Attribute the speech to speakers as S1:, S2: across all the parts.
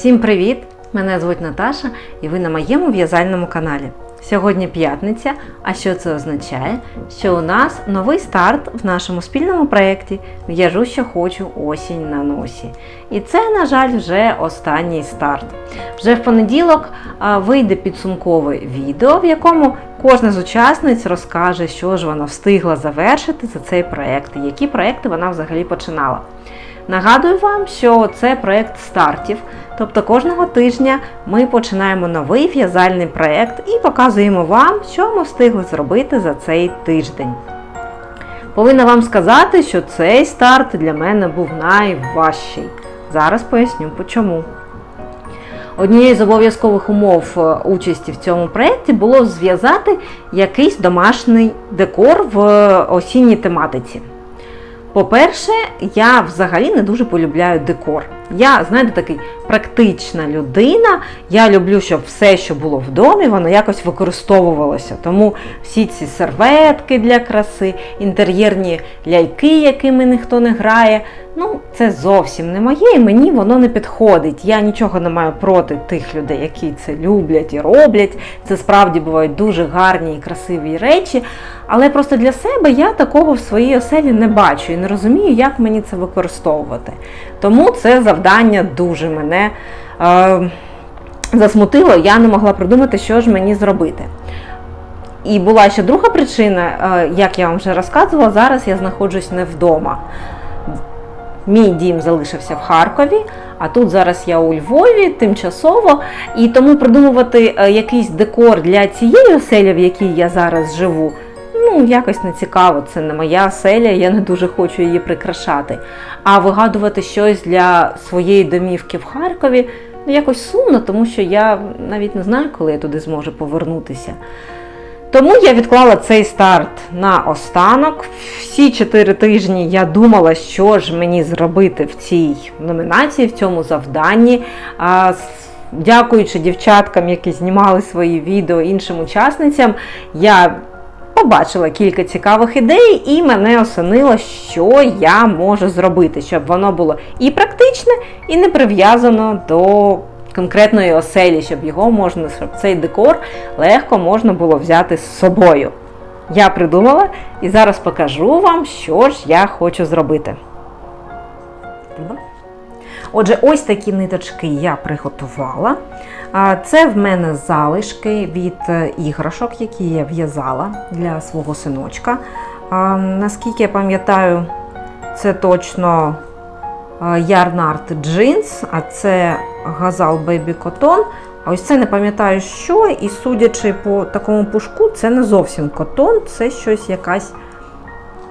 S1: Всім привіт! Мене звуть Наташа і ви на моєму в'язальному каналі. Сьогодні п'ятниця, а що це означає? Що у нас новий старт в нашому спільному проєкті В'яжу, що хочу осінь на носі. І це, на жаль, вже останній старт. Вже в понеділок вийде підсумкове відео, в якому кожна з учасниць розкаже, що ж вона встигла завершити за цей проєкт, які проєкти вона взагалі починала. Нагадую вам, що це проєкт стартів, тобто кожного тижня ми починаємо новий в'язальний проєкт і показуємо вам, що ми встигли зробити за цей тиждень. Повинна вам сказати, що цей старт для мене був найважчий. Зараз поясню чому. Однією з обов'язкових умов е, участі в цьому проєкті було зв'язати якийсь домашній декор в осінній тематиці. По-перше, я взагалі не дуже полюбляю декор. Я, знаєте, такий практична людина. Я люблю, щоб все, що було в домі, воно якось використовувалося. Тому всі ці серветки для краси, інтер'єрні ляльки, якими ніхто не грає, ну це зовсім не моє, і мені воно не підходить. Я нічого не маю проти тих людей, які це люблять і роблять. Це справді бувають дуже гарні і красиві речі. Але просто для себе я такого в своїй оселі не бачу і не розумію, як мені це використовувати. Тому це завдання дуже мене е, засмутило, я не могла придумати, що ж мені зробити. І була ще друга причина, е, як я вам вже розказувала, зараз я знаходжусь не вдома. Мій дім залишився в Харкові, а тут зараз я у Львові тимчасово, і тому придумувати е, якийсь декор для цієї оселі, в якій я зараз живу, ну, якось не цікаво, це не моя оселя, я не дуже хочу її прикрашати. А вигадувати щось для своєї домівки в Харкові ну, якось сумно, тому що я навіть не знаю, коли я туди зможу повернутися. Тому я відклала цей старт на останок. Всі чотири тижні я думала, що ж мені зробити в цій номінації, в цьому завданні. А, Дякуючи дівчаткам, які знімали свої відео іншим учасницям, я побачила кілька цікавих ідей, і мене осенило, що я можу зробити, щоб воно було і практичне, і не прив'язано до конкретної оселі, щоб його можна, щоб цей декор легко можна було взяти з собою. Я придумала і зараз покажу вам, що ж я хочу зробити. Отже, ось такі ниточки я приготувала. Це в мене залишки від е, іграшок, які я в'язала для свого синочка. Наскільки я пам'ятаю, це точно Ярнарт Jeans, а це Газал Baby Cotton. А ось це не пам'ятаю, що, і судячи по такому пушку, це не зовсім котон, це щось якась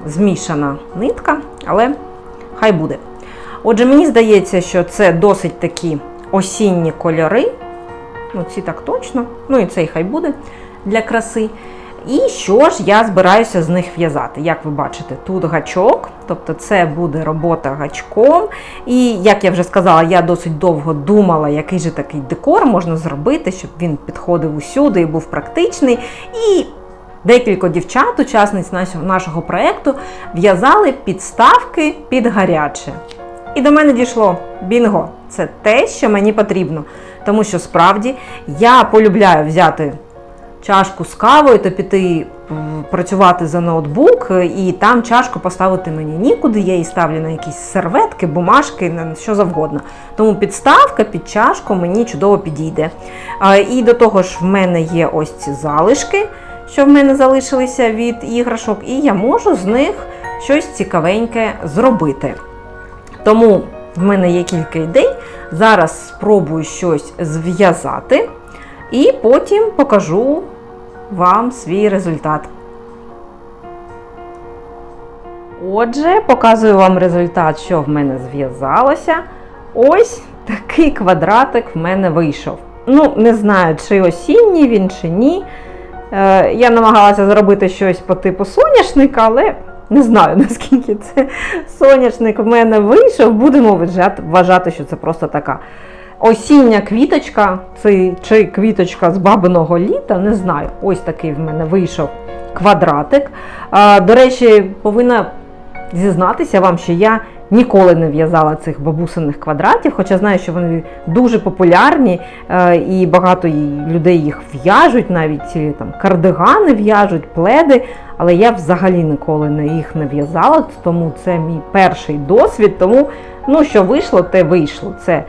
S1: змішана нитка, але хай буде. Отже, мені здається, що це досить такі осінні кольори. Ну, ці так точно, ну і цей хай буде для краси. І що ж я збираюся з них в'язати? Як ви бачите, тут гачок, тобто це буде робота гачком. І, як я вже сказала, я досить довго думала, який же такий декор можна зробити, щоб він підходив усюди і був практичний. І декілька дівчат, учасниць нашого проєкту, в'язали підставки під гаряче. І до мене дійшло бінго! Це те, що мені потрібно. Тому що справді я полюбляю взяти чашку з кавою та піти працювати за ноутбук, і там чашку поставити мені нікуди. Я її ставлю на якісь серветки, бумажки, на що завгодно. Тому підставка під чашку мені чудово підійде. І до того ж, в мене є ось ці залишки, що в мене залишилися від іграшок, і я можу з них щось цікавеньке зробити. Тому в мене є кілька ідей. Зараз спробую щось зв'язати, і потім покажу вам свій результат. Отже, показую вам результат, що в мене зв'язалося. Ось такий квадратик в мене вийшов. Ну, не знаю, чи осінній він, чи ні. Е, Я намагалася зробити щось по типу соняшника, але не знаю, наскільки це соняшник в мене вийшов. Будемо вважати, що це просто така осіння квіточка, чи квіточка з бабиного літа, не знаю. Ось такий в мене вийшов квадратик. До речі, повинна зізнатися вам, що я ніколи не в'язала цих бабусиних квадратів, хоча знаю, що вони дуже популярні е, і багато людей їх в'яжуть, навіть е, там кардигани в'яжуть, пледи. Але я взагалі ніколи не їх не в'язала, тому це мій перший досвід. Тому ну, що вийшло, те вийшло. Це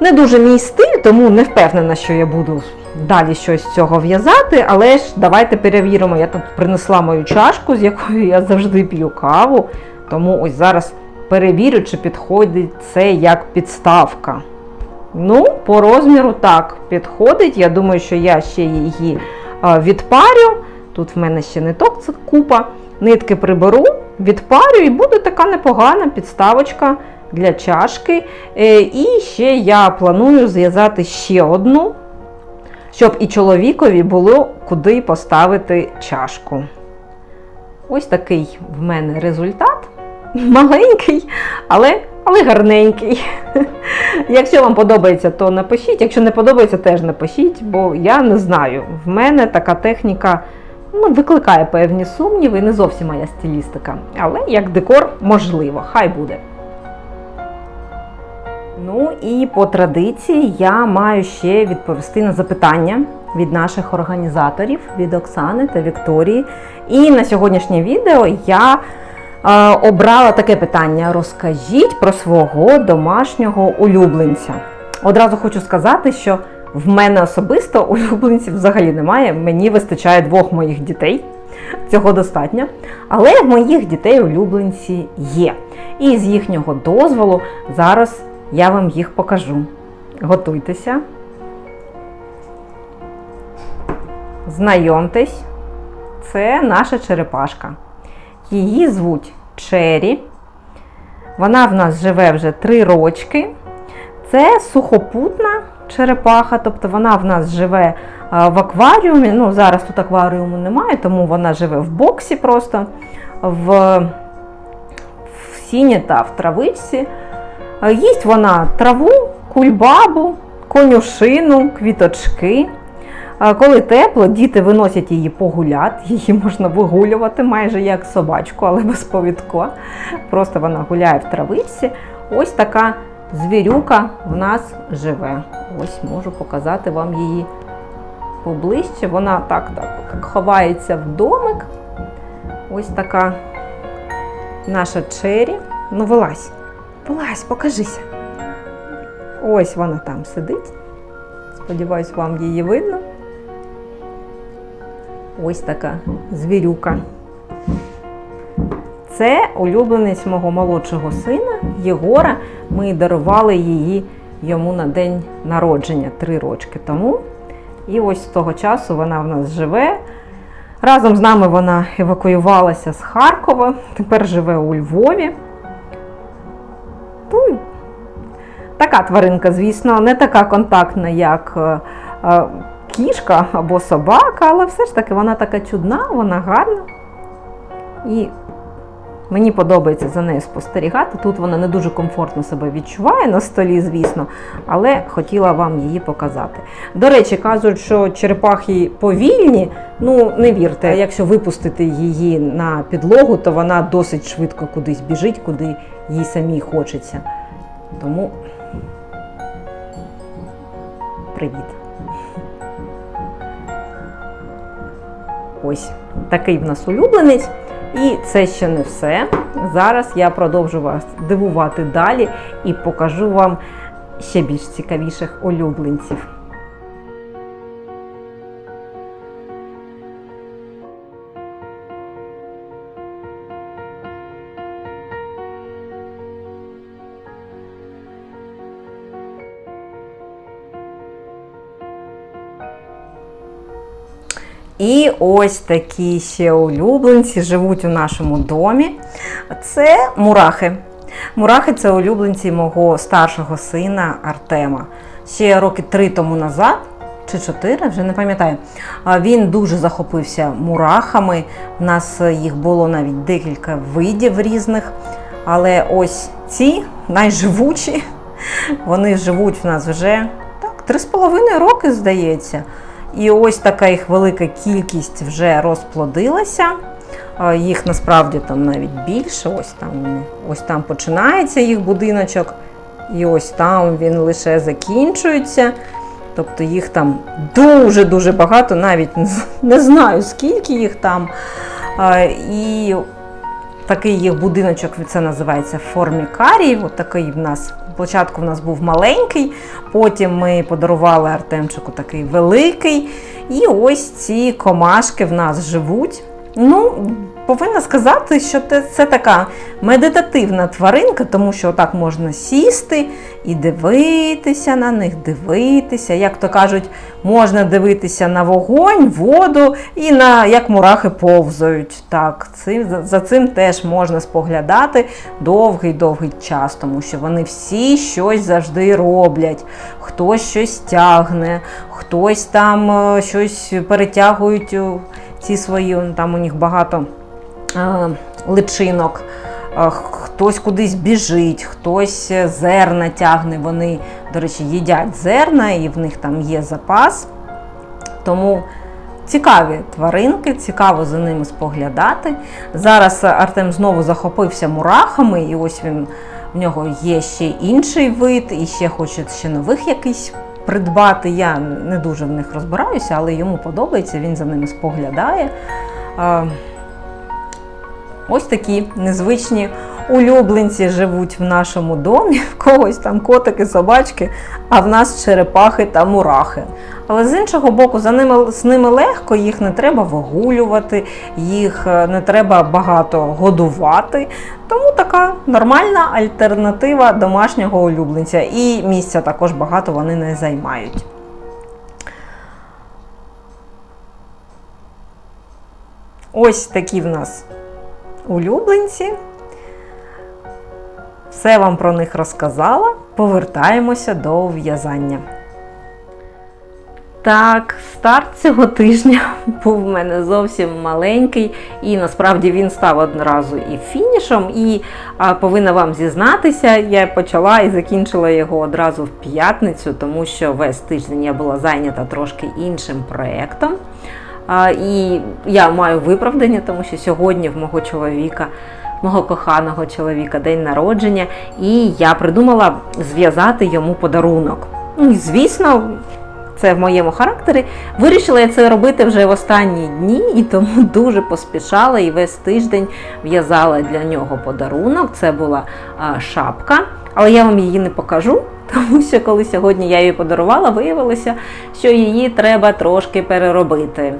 S1: не дуже мій стиль, тому не впевнена, що я буду далі щось з цього в'язати. Але ж давайте перевіримо. Я тут принесла мою чашку, з якою я завжди п'ю каву. Тому ось зараз перевірю, чи підходить це як підставка. Ну, по розміру так підходить. Я думаю, що я ще її відпарю. Тут в мене ще ниток це купа. Нитки приберу, відпарю і буде така непогана підставочка для чашки. Е, І ще я планую зв'язати ще одну, щоб і чоловікові було куди поставити чашку. Ось такий в мене результат. Маленький, але, але гарненький. Якщо вам подобається, то напишіть. Якщо не подобається, теж напишіть, бо я не знаю. В мене така техніка ну, викликає певні сумніви, не зовсім моя стилістика. Але як декор можливо, хай буде. Ну і по традиції я маю ще відповісти на запитання від наших організаторів, від Оксани та Вікторії. І на сьогоднішнє відео я обрала таке питання: розкажіть про свого домашнього улюбленця. Одразу хочу сказати, що в мене особисто улюбленців взагалі немає. Мені вистачає двох моїх дітей. Цього достатньо. Але в моїх дітей улюбленці є. І з їхнього дозволу зараз я вам їх покажу. Готуйтеся. Знайомтесь, це наша черепашка. Її звуть Чері. Вона в нас живе вже три рочки. Це сухопутна черепаха, тобто вона в нас живе в акваріумі. Ну, зараз тут акваріуму немає, тому вона живе в боксі просто в, в сіні та в травичці. Їсть вона траву, кульбабу, конюшину, квіточки. Коли тепло, діти виносять її погуляти, її можна вигулювати майже як собачку, але без повідка. Просто вона гуляє в травичці. Ось така звірюка в нас живе. Ось можу показати вам її поближче. Вона так, так ховається в домик. Ось така наша чері. Ну, вилазь, вилазь, покажися. Ось вона там сидить. Сподіваюсь, вам її видно. Ось така звірюка. Це улюбленець мого молодшого сина Єгора. Ми дарували її йому на день народження три рочки тому. І ось з того часу вона в нас живе. Разом з нами вона евакуювалася з Харкова, тепер живе у Львові. Ну, така тваринка, звісно, не така контактна, як е, е, кішка або собака, але все ж таки вона така чудна, вона гарна. І мені подобається за нею спостерігати. Тут вона не дуже комфортно себе відчуває на столі, звісно, але хотіла вам її показати. До речі, кажуть, що черепахи повільні. Ну, не вірте, якщо випустити її на підлогу, то вона досить швидко кудись біжить, куди їй самій хочеться. Тому привіт. Ось такий в нас улюбленець. І це ще не все. Зараз я продовжу вас дивувати далі і покажу вам ще більш цікавіших улюбленців. І ось такі ще улюбленці живуть у нашому домі. Це мурахи. Мурахи це улюбленці мого старшого сина Артема. Ще роки три тому назад, чи чотири, вже не пам'ятаю. Він дуже захопився мурахами. У нас їх було навіть декілька видів різних. Але ось ці найживучі, вони живуть в нас вже так, три з половиною роки, здається. І ось така їх велика кількість вже розплодилася. Їх насправді там навіть більше. Ось там, ось там починається їх будиночок, і ось там він лише закінчується. Тобто їх там дуже-дуже багато, навіть не знаю скільки їх там. І такий їх будиночок, це називається формікарій. От такий в нас. Спочатку в нас був маленький, потім ми подарували Артемчику такий великий. І ось ці комашки в нас живуть. Ну, повинна сказати, що це, така медитативна тваринка, тому що так можна сісти і дивитися на них, дивитися. Як то кажуть, можна дивитися на вогонь, воду і на як мурахи повзають. Так, цим, за, цим теж можна споглядати довгий-довгий час, тому що вони всі щось завжди роблять. Хтось щось тягне, хтось там е, щось перетягують ці свої, там у них багато е, личинок. Е, Хтось кудись біжить, хтось е, зерна тягне. Вони, до речі, їдять зерна, і в них там є запас. Тому цікаві тваринки, цікаво за ними споглядати. Зараз Артем знову захопився мурахами, і ось він в нього є ще інший вид, і ще хоче ще нових якийсь придбати. Я не дуже в них розбираюся, але йому подобається, він за ними споглядає. Ось такі незвичні улюбленці живуть в нашому домі. В когось там котики, собачки, а в нас черепахи та мурахи. Але з іншого боку, за ними, з ними легко, їх не треба вигулювати, їх е, не треба багато годувати. Тому така нормальна альтернатива домашнього улюбленця. І місця також багато вони не займають. Ось такі в нас улюбленці. Все вам про них розказала. Повертаємося до в'язання. Так, старт цього тижня був в мене зовсім маленький, і насправді він став одразу і фінішом. І а, повинна вам зізнатися, я почала і закінчила його одразу в п'ятницю, тому що весь тиждень я була зайнята трошки іншим проєктом. І я маю виправдання, тому що сьогодні в мого чоловіка, мого коханого чоловіка, день народження, і я придумала зв'язати йому подарунок. Ну, і, звісно, це в моєму характері. Вирішила я це робити вже в останні дні, і тому дуже поспішала і весь тиждень в'язала для нього подарунок. Це була шапка, але я вам її не покажу. Тому що коли сьогодні я її подарувала, виявилося, що її треба трошки переробити.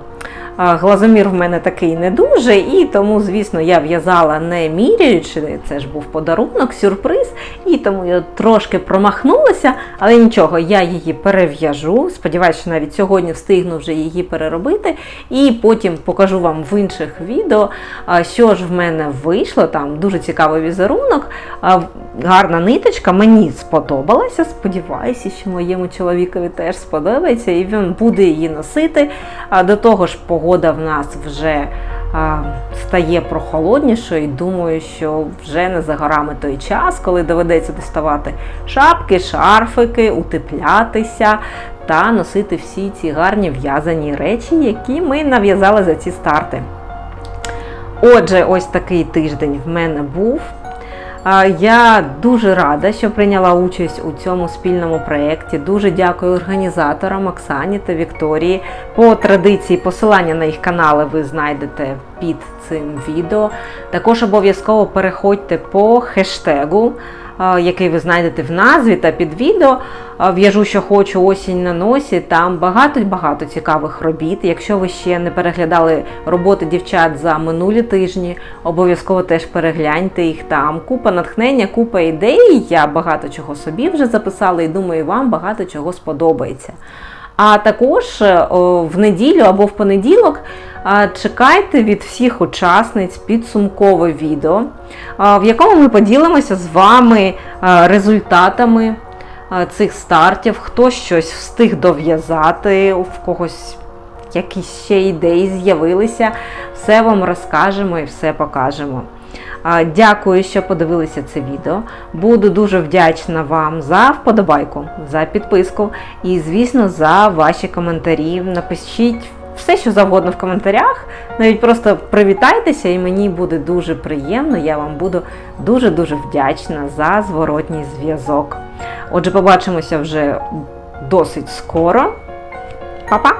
S1: Глазомір в мене такий не дуже, і тому, звісно, я в'язала не міряючи, це ж був подарунок, сюрприз, і тому я трошки промахнулася, але нічого, я її перев'яжу. Сподіваюся, що навіть сьогодні встигну вже її переробити, і потім покажу вам в інших відео, що ж в мене вийшло. Там дуже цікавий візерунок, гарна ниточка, мені сподобалася. Сподіваюся, що моєму чоловікові теж сподобається, і він буде її носити. До того ж, погода в нас вже стає прохолоднішою. і Думаю, що вже не за горами той час, коли доведеться доставати шапки, шарфики, утеплятися та носити всі ці гарні в'язані речі, які ми нав'язали за ці старти. Отже, ось такий тиждень в мене був. Я дуже рада, що прийняла участь у цьому спільному проєкті. Дуже дякую організаторам Оксані та Вікторії. По традиції посилання на їх канали ви знайдете під цим відео. Також обов'язково переходьте по хештегу, який ви знайдете в назві та під відео. В'яжу, що хочу осінь на носі. Там багато-багато цікавих робіт. Якщо ви ще не переглядали роботи дівчат за минулі тижні, обов'язково теж перегляньте їх там. Купа натхнення, купа ідей. Я багато чого собі вже записала і думаю, вам багато чого сподобається. А також е, в неділю або в понеділок чекайте від всіх учасниць підсумкове відео, в якому ми поділимося з вами результатами цих стартів, хто щось встиг дов'язати, в когось якісь ще ідеї з'явилися. Все вам розкажемо і все покажемо. Дякую, що подивилися це відео. Буду дуже вдячна вам за вподобайку, за підписку і, звісно, за ваші коментарі. Напишіть все, що завгодно в коментарях. Навіть просто привітайтеся, і мені буде дуже приємно. Я вам буду дуже-дуже вдячна за зворотній зв'язок. Отже, побачимося вже досить скоро. Па-па!